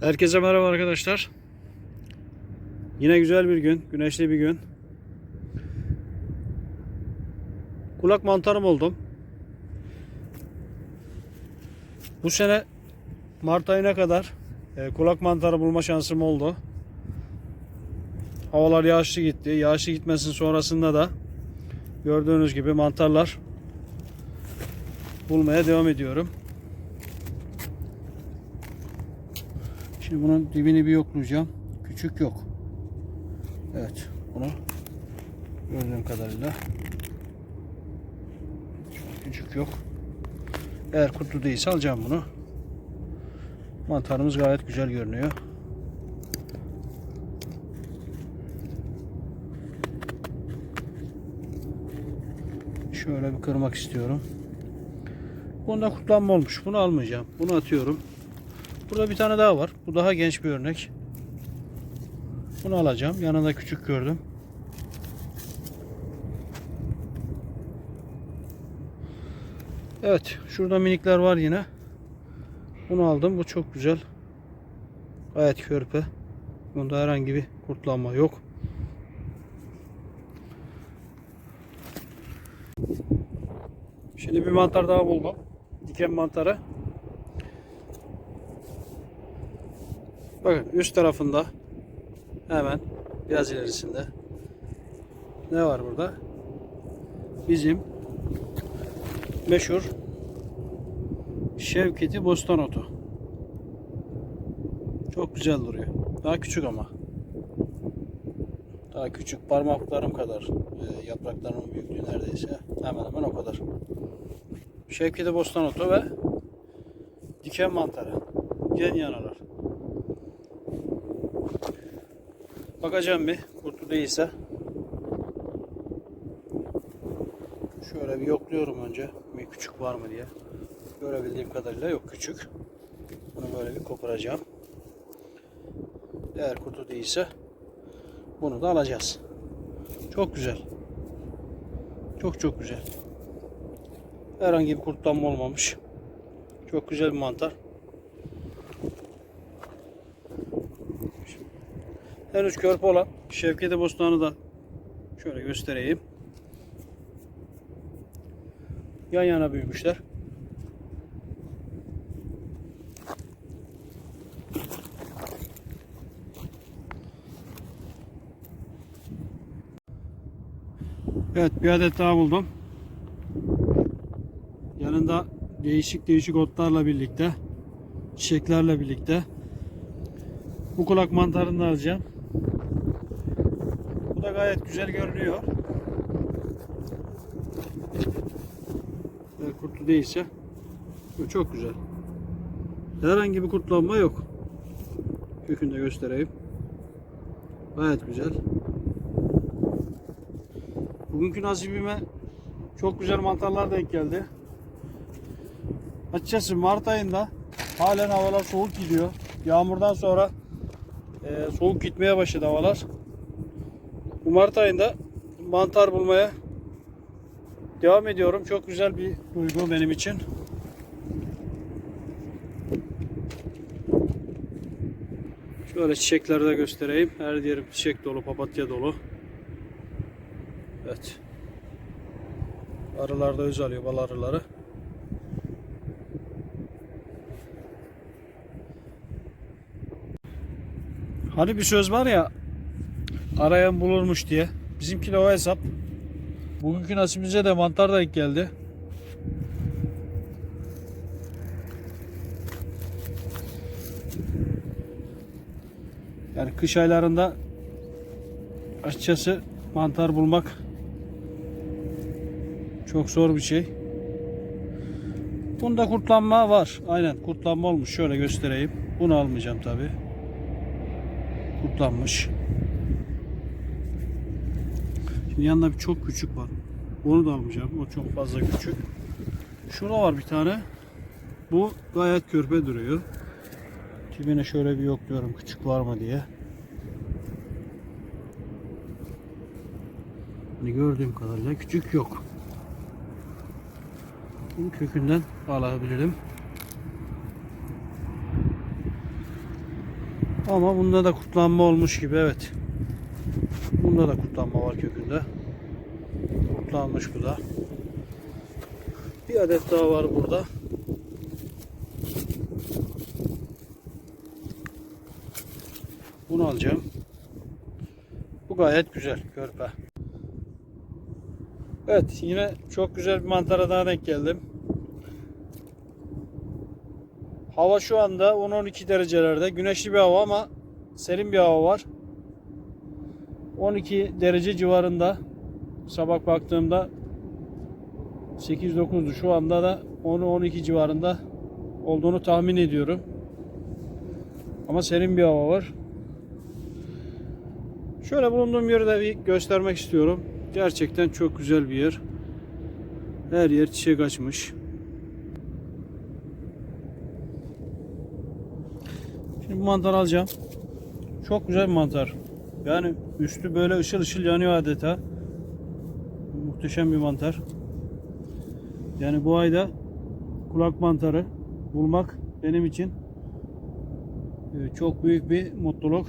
Herkese merhaba arkadaşlar. Yine güzel bir gün, güneşli bir gün. Kulak mantarım oldum. Bu sene Mart ayına kadar e, kulak mantarı bulma şansım oldu. Havalar yağışlı gitti. Yağışlı gitmesinin sonrasında da gördüğünüz gibi mantarlar bulmaya devam ediyorum. Şimdi bunun dibini bir yoklayacağım. Küçük yok. Evet. Bunu gördüğüm kadarıyla küçük yok. Eğer kutlu değilse alacağım bunu. Mantarımız gayet güzel görünüyor. Şöyle bir kırmak istiyorum. Bunda kutlanma olmuş. Bunu almayacağım. Bunu atıyorum. Burada bir tane daha var. Bu daha genç bir örnek. Bunu alacağım. Yanında küçük gördüm. Evet. Şurada minikler var yine. Bunu aldım. Bu çok güzel. Gayet körpe. Bunda herhangi bir kurtlanma yok. Şimdi bir mantar daha buldum. Diken mantarı. Bakın üst tarafında hemen biraz ilerisinde ne var burada? Bizim meşhur Şevketi Bostan Otu. Çok güzel duruyor. Daha küçük ama. Daha küçük parmaklarım kadar e, yapraklarının büyüklüğü neredeyse hemen hemen o kadar. Şevketi Bostan Otu ve diken mantarı. Yan yanalar. Bakacağım bir kurtlu değilse. Şöyle bir yokluyorum önce. Bir küçük var mı diye. Görebildiğim kadarıyla yok küçük. Bunu böyle bir koparacağım. Eğer kutu değilse bunu da alacağız. Çok güzel. Çok çok güzel. Herhangi bir kurtlanma olmamış. Çok güzel bir mantar. Henüz körpe olan Şevketi Bostanı da şöyle göstereyim. Yan yana büyümüşler. Evet bir adet daha buldum. Yanında değişik değişik otlarla birlikte, çiçeklerle birlikte bu kulak mantarını da alacağım. Da gayet güzel görünüyor. Eğer kurtlu değilse çok güzel. Herhangi bir kurtlanma yok. Kökünü de göstereyim. Gayet güzel. Bugünkü nasibime çok güzel mantarlar denk geldi. Açıkçası Mart ayında halen havalar soğuk gidiyor. Yağmurdan sonra e, soğuk gitmeye başladı havalar. Bu Mart ayında mantar bulmaya devam ediyorum. Çok güzel bir duygu benim için. Şöyle çiçekleri de göstereyim. Her yerim çiçek dolu, papatya dolu. Evet. Arılar da öz alıyor, bal arıları. Hani bir söz var ya arayan bulurmuş diye. Bizimki de o hesap. Bugünkü nasibimize de mantar da geldi. Yani kış aylarında açıkçası mantar bulmak çok zor bir şey. Bunda kurtlanma var. Aynen kurtlanma olmuş. Şöyle göstereyim. Bunu almayacağım tabi. Kurtlanmış. Yanında bir çok küçük var. Onu da almayacağım. O çok fazla küçük. Şurada var bir tane. Bu gayet körpe duruyor. Tipine şöyle bir yokluyorum küçük var mı diye. Hani gördüğüm kadarıyla küçük yok. Bunu kökünden alabilirim. Ama bunda da kurtlanma olmuş gibi evet. Bunda da kurtlanma var kökünde. Kurtlanmış bu da. Bir adet daha var burada. Bunu alacağım. Bu gayet güzel körpe. Evet yine çok güzel bir mantara daha denk geldim. Hava şu anda 10-12 derecelerde. Güneşli bir hava ama serin bir hava var. 12 derece civarında. Sabah baktığımda 8-9'du. Şu anda da 10-12 civarında olduğunu tahmin ediyorum. Ama serin bir hava var. Şöyle bulunduğum yeri de bir göstermek istiyorum. Gerçekten çok güzel bir yer. Her yer çiçek açmış. Şimdi bu mantar alacağım. Çok güzel bir mantar. Yani üstü böyle ışıl ışıl yanıyor adeta. Muhteşem bir mantar. Yani bu ayda kulak mantarı bulmak benim için e, çok büyük bir mutluluk.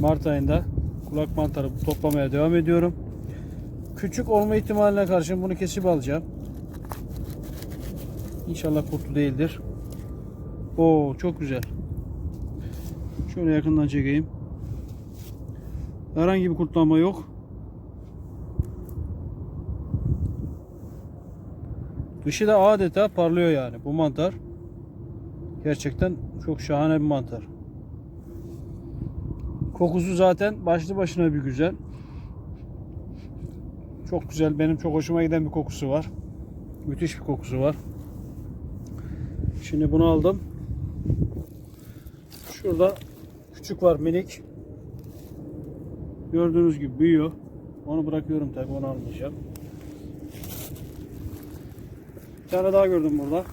Mart ayında kulak mantarı toplamaya devam ediyorum. Küçük olma ihtimaline karşın bunu kesip alacağım. İnşallah kurtu değildir. Oo çok güzel. Şöyle yakından çekeyim. Herhangi bir kurtlanma yok. Dışı da adeta parlıyor yani bu mantar. Gerçekten çok şahane bir mantar. Kokusu zaten başlı başına bir güzel. Çok güzel. Benim çok hoşuma giden bir kokusu var. Müthiş bir kokusu var. Şimdi bunu aldım. Şurada küçük var minik. Gördüğünüz gibi büyüyor. Onu bırakıyorum tabii onu almayacağım. Bir tane daha gördüm burada.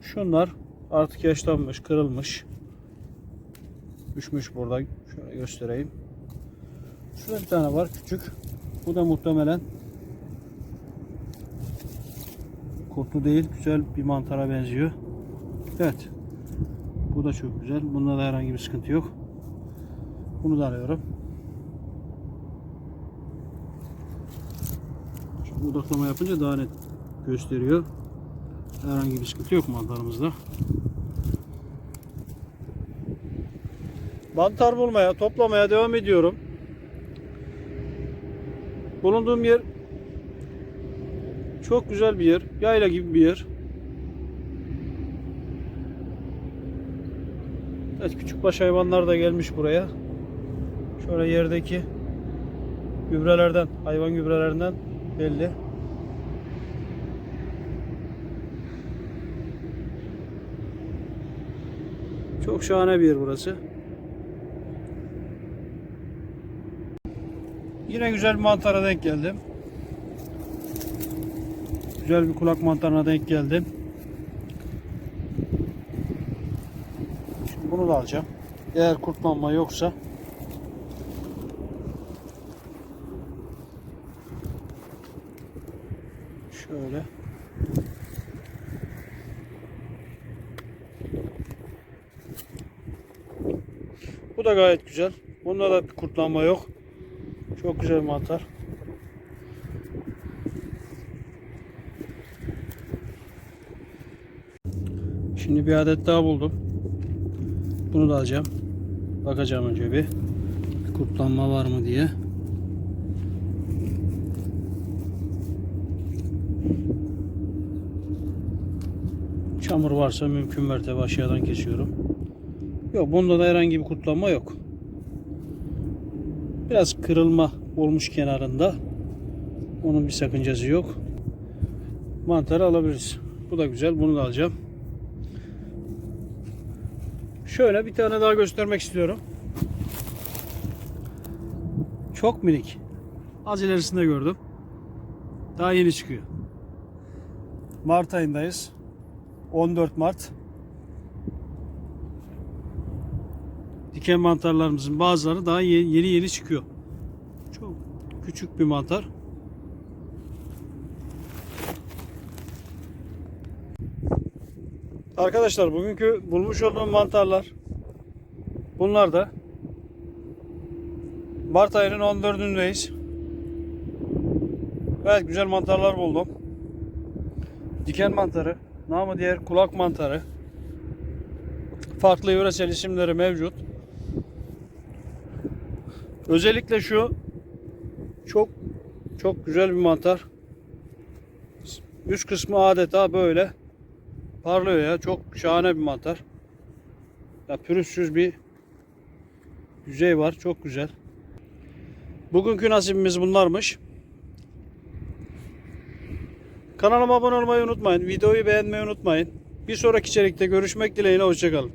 Şunlar artık yaşlanmış, kırılmış. Düşmüş burada. Şöyle göstereyim. Şurada bir tane var küçük. Bu da muhtemelen kurtlu değil. Güzel bir mantara benziyor. Evet. Bu da çok güzel. Bunda da herhangi bir sıkıntı yok. Bunu da alıyorum. Şimdi odaklama yapınca daha net gösteriyor. Herhangi bir sıkıntı yok mantarımızda. Mantar bulmaya, toplamaya devam ediyorum. Bulunduğum yer çok güzel bir yer. Yayla gibi bir yer. Evet küçük baş hayvanlar da gelmiş buraya. Şöyle yerdeki gübrelerden, hayvan gübrelerinden belli. Çok şahane bir yer burası. Yine güzel bir mantara denk geldim. Güzel bir kulak mantarına denk geldim. Şimdi bunu da alacağım. Eğer kurtlanma yoksa şöyle Bu da gayet güzel. Bunda da bir kurtlanma yok. Çok güzel mantar. Şimdi bir adet daha buldum. Bunu da alacağım. Bakacağım önce bir. Kurtlanma var mı diye. Çamur varsa mümkün mertebe aşağıdan kesiyorum. Yok bunda da herhangi bir kurtlanma yok. Biraz kırılma olmuş kenarında. Onun bir sakıncası yok. Mantarı alabiliriz. Bu da güzel. Bunu da alacağım. Şöyle bir tane daha göstermek istiyorum. Çok minik. Az ilerisinde gördüm. Daha yeni çıkıyor. Mart ayındayız. 14 Mart. Diken mantarlarımızın bazıları daha ye- yeni yeni çıkıyor. Çok küçük bir mantar. Arkadaşlar bugünkü bulmuş olduğum mantarlar bunlar da Mart ayının 14'ündeyiz. Evet güzel mantarlar buldum. Diken mantarı, namı diğer kulak mantarı. Farklı yöresel isimleri mevcut. Özellikle şu çok çok güzel bir mantar. Üst kısmı adeta böyle parlıyor ya. Çok şahane bir mantar. Ya pürüzsüz bir yüzey var. Çok güzel. Bugünkü nasibimiz bunlarmış. Kanalıma abone olmayı unutmayın. Videoyu beğenmeyi unutmayın. Bir sonraki içerikte görüşmek dileğiyle. Hoşçakalın.